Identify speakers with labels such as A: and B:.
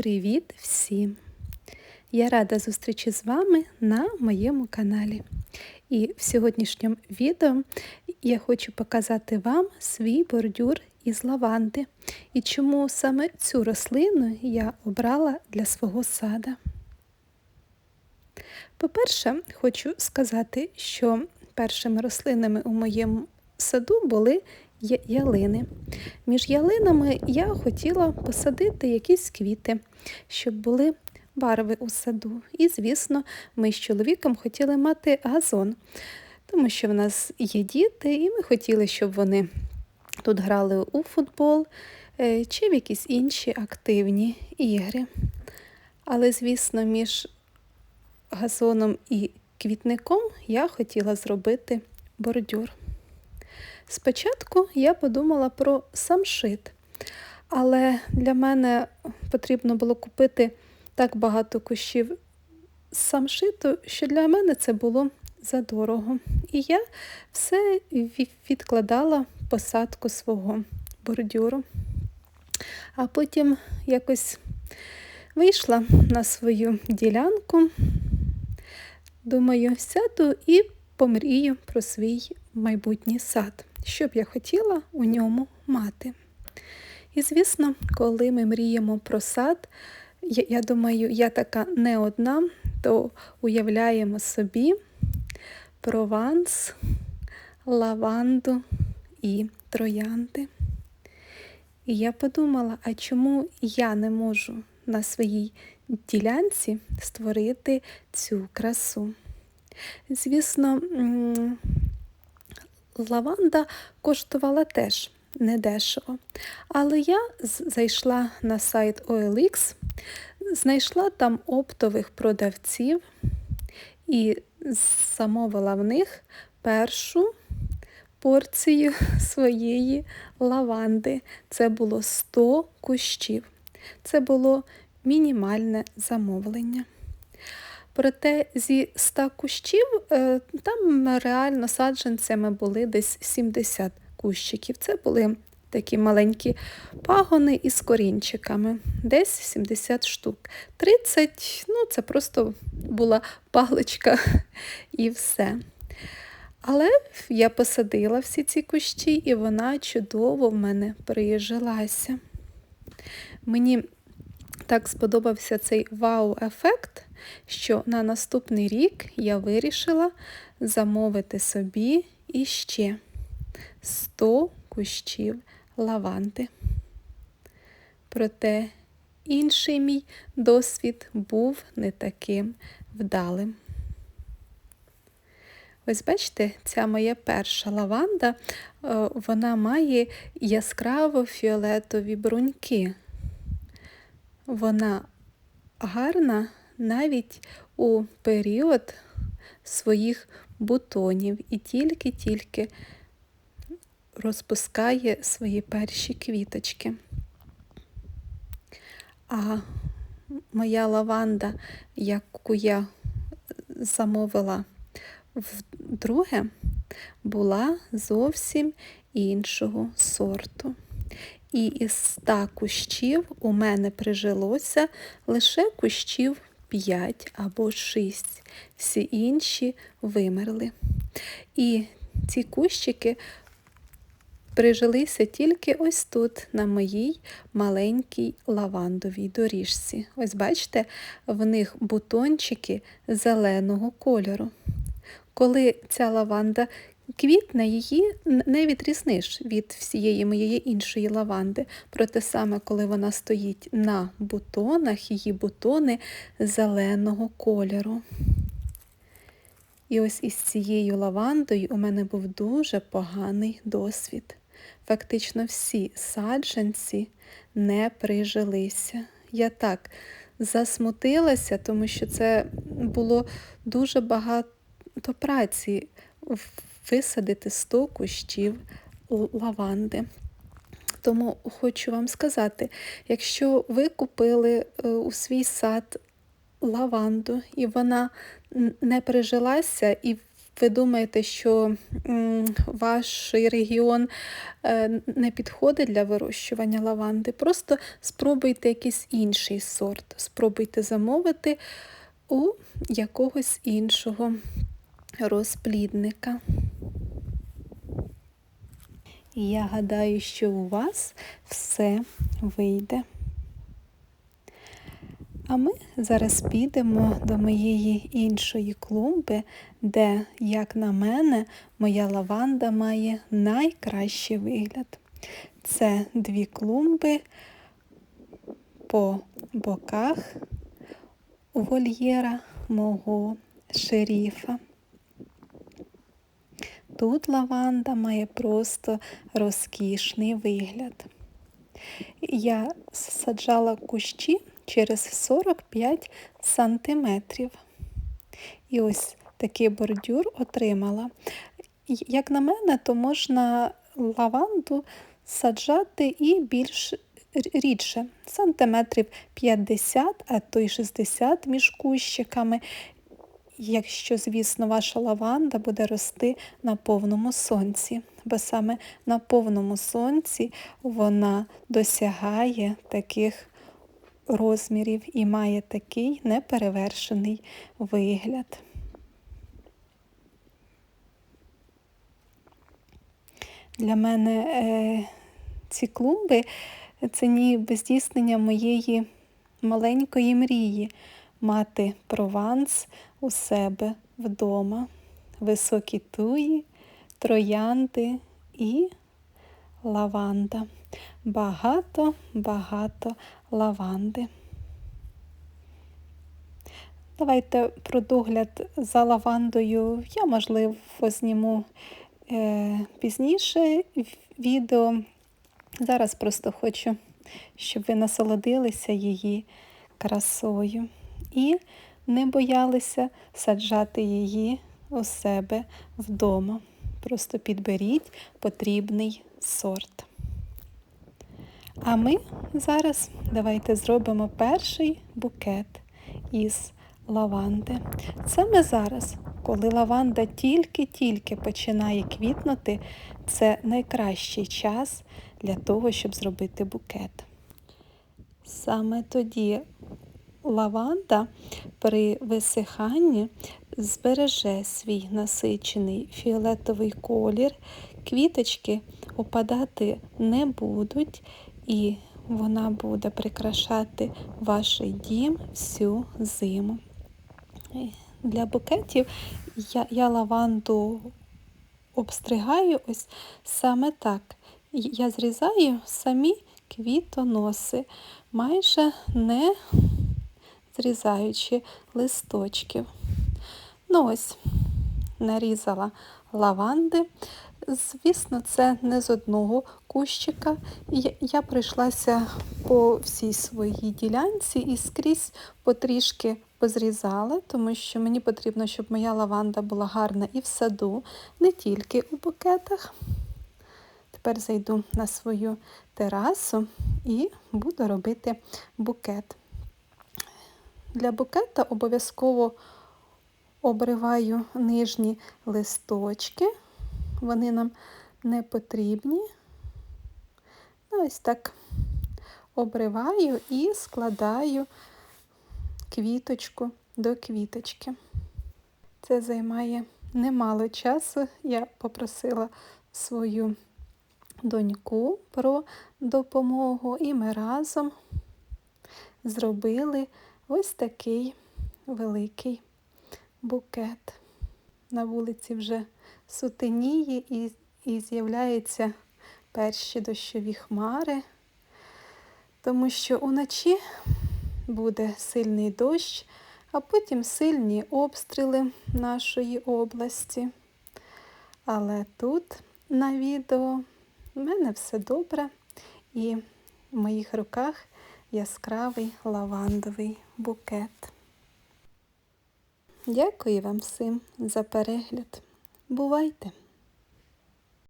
A: Привіт всім! Я рада зустрічі з вами на моєму каналі. І в сьогоднішньому відео я хочу показати вам свій бордюр із лаванди і чому саме цю рослину я обрала для свого сада. По-перше, хочу сказати, що першими рослинами у моєму саду були ялини. Між ялинами я хотіла посадити якісь квіти, щоб були барви у саду. І, звісно, ми з чоловіком хотіли мати газон, тому що в нас є діти, і ми хотіли, щоб вони тут грали у футбол е, чи в якісь інші активні ігри. Але, звісно, між газоном і квітником я хотіла зробити бордюр. Спочатку я подумала про самшит, але для мене потрібно було купити так багато кущів самшиту, що для мене це було задорого. І я все відкладала посадку свого бордюру. А потім якось вийшла на свою ділянку, думаю, сяду і помрію про свій майбутній сад що б я хотіла у ньому мати. І, звісно, коли ми мріємо про сад, я, я думаю, я така не одна, то уявляємо собі прованс, лаванду і троянди. І я подумала, а чому я не можу на своїй ділянці створити цю красу? Звісно, лаванда коштувала теж недешево. Але я зайшла на сайт OLX, знайшла там оптових продавців і замовила в них першу порцію своєї лаванди. Це було 100 кущів. Це було мінімальне замовлення. Проте зі 100 кущів е, там реально саджанцями були десь 70 кущиків. Це були такі маленькі пагони із корінчиками, десь 70 штук. 30 ну це просто була паличка і все. Але я посадила всі ці кущі, і вона чудово в мене приїжилася. Мені так сподобався цей вау-ефект, що на наступний рік я вирішила замовити собі іще 100 кущів лаванди. Проте інший мій досвід був не таким вдалим. Ось бачите, ця моя перша лаванда, е, вона має яскраво фіолетові бруньки. Вона гарна навіть у період своїх бутонів і тільки-тільки розпускає свої перші квіточки. А моя лаванда, яку я замовила вдруге, була зовсім іншого сорту. І із ста кущів у мене прижилося лише кущів 5 або 6. Всі інші вимерли. І ці кущики прижилися тільки ось тут, на моїй маленькій лавандовій доріжці. Ось бачите, в них бутончики зеленого кольору. Коли ця лаванда Квітне її не відрізниш від всієї моєї іншої лаванди. Проте саме, коли вона стоїть на бутонах, її бутони зеленого кольору. І ось із цією лавандою у мене був дуже поганий досвід. Фактично всі саджанці не прижилися. Я так засмутилася, тому що це було дуже багато праці висадити 100 кущів лаванди. Тому хочу вам сказати, якщо ви купили е, у свій сад лаванду, і вона не прижилася, і ви думаєте, що ваш регіон е, не підходить для вирощування лаванди, просто спробуйте якийсь інший сорт. Спробуйте замовити у якогось іншого розплідника. І я гадаю, що у вас все вийде. А ми зараз підемо до моєї іншої клумби, де, як на мене, моя лаванда має найкращий вигляд. Це дві клумби по боках у вольєра мого шеріфа. Тут лаванда має просто розкішний вигляд. Я саджала кущі через 45 сантиметрів. І ось такий бордюр отримала. Як на мене, то можна лаванду саджати і більш рідше, сантиметрів 50, а то й 60 між кущиками. Якщо, звісно, ваша лаванда буде рости на повному сонці, бо саме на повному сонці вона досягає таких розмірів і має такий неперевершений вигляд. Для мене е, ці клумби це ніби здійснення моєї маленької мрії мати прованс у себе вдома, високі туї, троянди і лаванда. Багато-багато лаванди. Давайте про догляд за лавандою я, можливо, зніму е, пізніше відео. Зараз просто хочу, щоб ви насолодилися її красою і не боялися саджати її у себе вдома. Просто підберіть потрібний сорт. А ми зараз давайте зробимо перший букет із лаванди. Саме зараз, коли лаванда тільки-тільки починає квітнути, це найкращий час для того, щоб зробити букет. Саме тоді лаванда при висиханні збереже свій насичений фіолетовий колір, квіточки опадати не будуть, і вона буде прикрашати ваш дім всю зиму. Для букетів я, я лаванду обстригаю ось саме так. Я зрізаю самі квітоноси, майже не зрізаючи листочків. Ну ось, нарізала лаванди. Звісно, це не з одного кущика. Я прийшлася по всій своїй ділянці і скрізь потрішки позрізала, тому що мені потрібно, щоб моя лаванда була гарна і в саду, не тільки у букетах. Тепер зайду на свою терасу і буду робити букет. Для букета обов'язково обриваю нижні листочки вони нам не потрібні. Ну, ось так обриваю і складаю квіточку до квіточки. Це займає немало часу. Я попросила свою доньку про допомогу, і ми разом зробили ось такий великий букет. На вулиці вже сутеніє і, і з'являються перші дощові хмари, тому що уночі буде сильний дощ, а потім сильні обстріли нашої області. Але тут на відео в мене все добре і в моїх руках яскравий лавандовий букет. Дякую вам всім за перегляд. Бувайте!